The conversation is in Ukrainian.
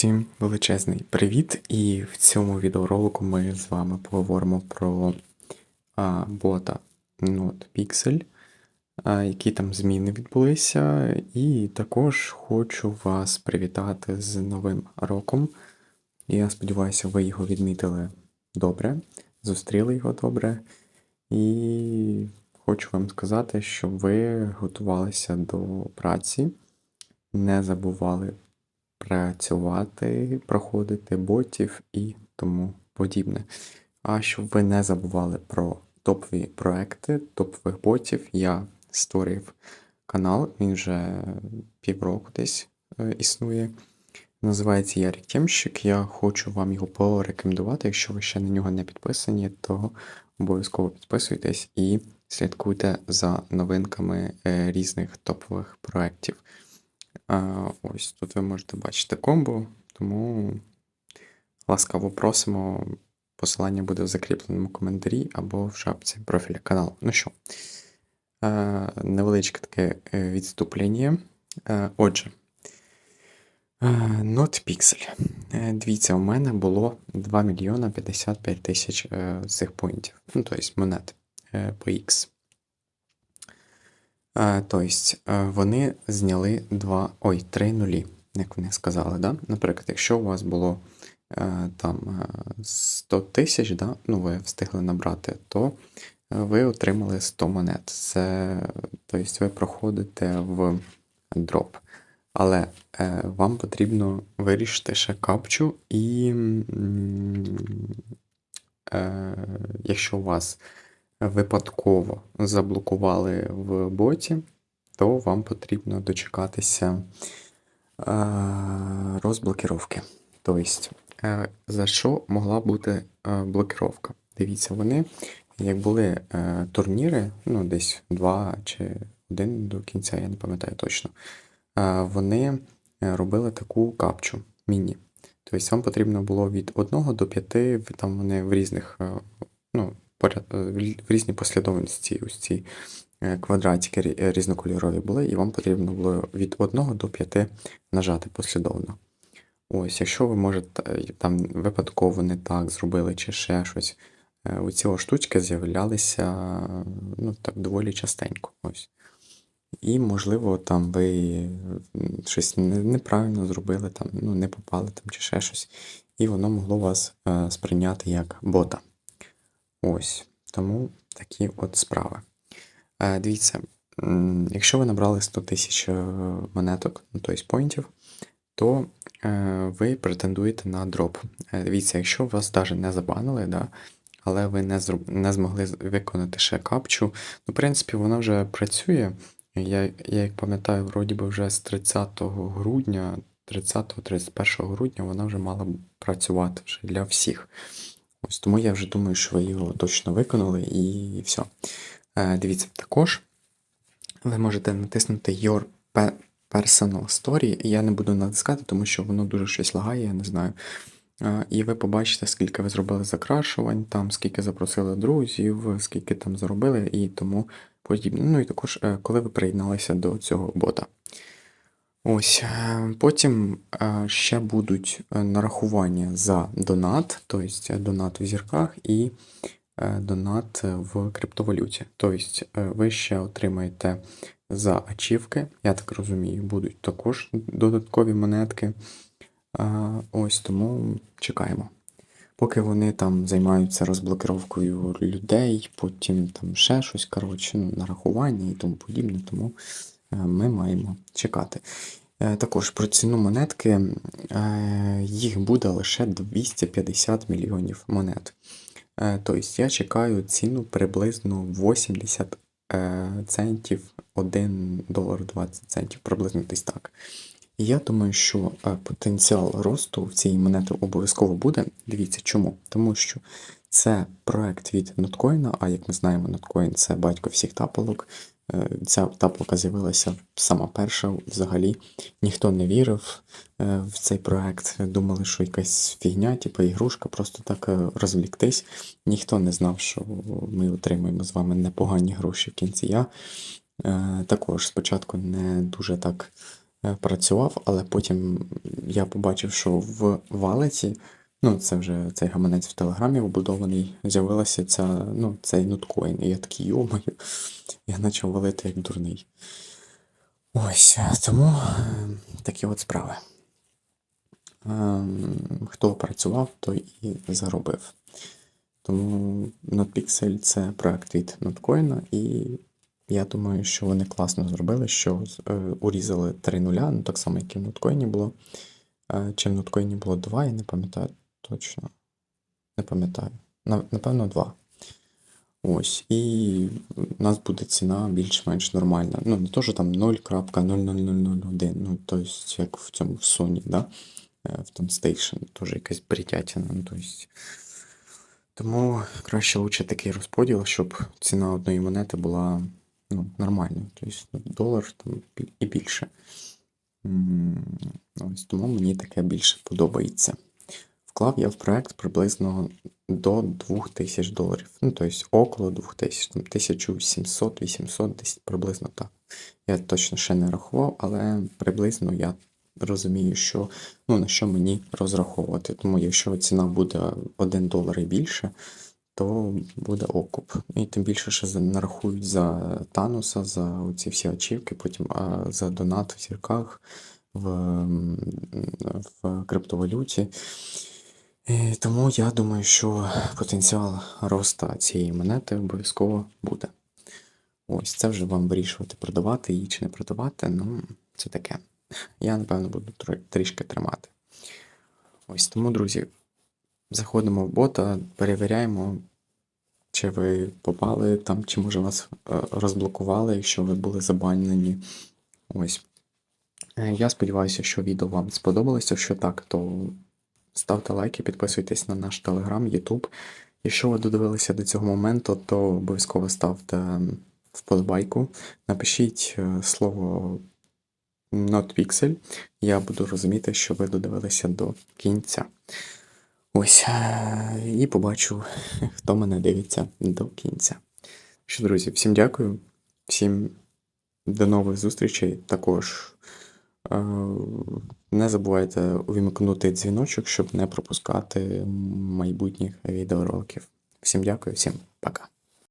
Всім величезний привіт! І в цьому відеоролику ми з вами поговоримо про а, бота NodePixel, а, які там зміни відбулися. І також хочу вас привітати з Новим роком. Я сподіваюся, ви його відмітили добре, зустріли його добре. І хочу вам сказати, що ви готувалися до праці, не забували працювати, проходити ботів і тому подібне. А щоб ви не забували про топові проекти, топових ботів, я створив канал, він вже півроку десь е, існує. Називається Ярик Тємщик. Я хочу вам його порекомендувати. Якщо ви ще на нього не підписані, то обов'язково підписуйтесь і слідкуйте за новинками е, різних топових проєктів. Ось тут ви можете бачити комбо, тому ласкаво просимо. Посилання буде в закріпленому коментарі або в шапці профіля каналу. Ну що, е, невеличке таке е, відступлення. Е, Отже, NotPixel. Дивіться, у мене було 2 мільйона 55 тисяч цих поінтів. Ну, тобто монет по X. Тобто, вони зняли 2, ой, 3 нулі, як вони сказали. Да? Наприклад, якщо у вас було е, там е, 100 тисяч, да? ну ви встигли набрати, то ви отримали 100 монет. Це, тобто, ви проходите в дроп. Але е, вам потрібно вирішити ще капчу, і е, якщо у вас випадково заблокували в боті, то вам потрібно дочекатися е, розблокіровки. Тобто, е, за що могла бути е, блокіровка? Дивіться, вони, як були турніри, ну десь два чи один до кінця, я не пам'ятаю точно, вони робили таку капчу міні. Тобто вам потрібно було від 1 до 5, там вони в різних, ну, поряд, е, в різній послідовності ось ці е, квадратики різнокольорові були, і вам потрібно було від 1 до 5 нажати послідовно. Ось, якщо ви можете е, там випадково не так зробили чи ще щось, е, у ці штучки з'являлися е, ну, так доволі частенько. Ось. І, можливо, там ви щось неправильно зробили, там, ну, не попали там, чи ще щось, і воно могло вас е, сприйняти як бота. Ось. Тому такі от справи. Е, дивіться, якщо ви набрали 100 тисяч е, монеток, ну, тобто поінтів, то е, ви претендуєте на дроп. Дивіться, якщо вас навіть не забанили, да, але ви не, зроб... не змогли виконати ще капчу, ну, в принципі, вона вже працює. Я, я як пам'ятаю, вроді би вже з 30 грудня, 30-31 грудня вона вже мала працювати вже для всіх. Ось тому я вже думаю, що ви його точно виконали і все. Дивіться, також ви можете натиснути Your Personal Story. Я не буду натискати, тому що воно дуже щось лагає, я не знаю. Е, І ви побачите, скільки ви зробили закрашувань, там, скільки запросили друзів, скільки там заробили і тому подібне. Ну і також, е, коли ви приєдналися до цього бота. Ось, е, потім е, ще будуть е, нарахування за донат, тобто донат в зірках і донат в криптовалюті. Тобто ви ще отримаєте за ачівки, я так розумію, будуть також додаткові монетки. Ось тому чекаємо. Поки вони там займаються розблокировкою людей, потім там ще щось, коротше, ну, нарахування і тому подібне, тому ми маємо чекати. Е, Також про ціну монетки е, їх буде лише 250 мільйонів монет. Е, Тобто я чекаю ціну приблизно 80 е, центів, 1 долар 20 центів, приблизно десь так. І я думаю, що е, потенціал росту в цій монети обов'язково буде. Дивіться чому? Тому що це проект від Notcoin, а як ми знаємо, Notcoin це батько всіх тапалок. Е, Ця таплока з'явилася сама перша взагалі. Ніхто не вірив е, в цей проект. Думали, що якась фігня, типу ігрушка, просто так е, розвліктись. Ніхто не знав, що ми отримаємо з вами непогані гроші в кінці. Я також спочатку не дуже так працював, але потім я побачив, що в валеті, ну це вже цей гаманець в Телеграмі вбудований, з'явилася ця, ну, цей ноткоін. І я такий, йомаю, я почав валити як дурний. Ось, е, тому е, такі от справи. Ем, Хто працював, той і заробив. Тому NotPixel це проект від Notcoin, і я думаю, що вони класно зробили, що е, урізали три нуля, ну так само, як і в Notcoin було. Е, Чи в Notcoin було два, я не пам'ятаю точно. Не пам'ятаю. Напевно, два. Ось. І у нас буде ціна більш-менш нормальна. Ну, не то, що там 0.00001, ну, тобто, як в цьому в Sony, да? Е, в там Station, теж якась бредятина. Ну, тобто, тому краще лучше такий розподіл, щоб ціна одної монети була ну, нормальною. Тобто долар там, і більше. Ось тому мені таке більше подобається. Вклав я в проект приблизно до 2000 доларів. Ну, тобто около 2000, там 1700-800, десь приблизно так. Я точно ще не рахував, але приблизно я розумію, що ну, на що мені розраховувати. Тому якщо ціна буде 1 долар і більше, то буде окуп. І тим більше, що нарахують за Тануса, за ці всі ачівки, потім а, за донат в зірках в, в криптовалюті. І тому я думаю, що потенціал росту цієї монети обов'язково буде. Ось це вже вам вирішувати, продавати її чи не продавати. Ну, це таке. Я, напевно, буду трішки тримати. Ось тому, друзі, заходимо в бота, перевіряємо, чи ви попали там, чи може вас е, розблокували, якщо ви були забанені. Ось. Е, Я сподіваюся, що відео вам сподобалося. Якщо так, то ставте лайки, підписуйтесь на наш телеграм, Ютуб. Якщо ви додивилися до цього моменту, то обов'язково ставте вподобайку. Напишіть е, слово NotPixel. Я буду розуміти, що ви додивилися до кінця. Ось. е, І побачу, хто мене дивиться до кінця. Що, друзі, всім дякую, всім до нових зустрічей. Також не забувайте увімкнути дзвіночок, щоб не пропускати майбутніх відеороликів. Всім дякую, всім пока.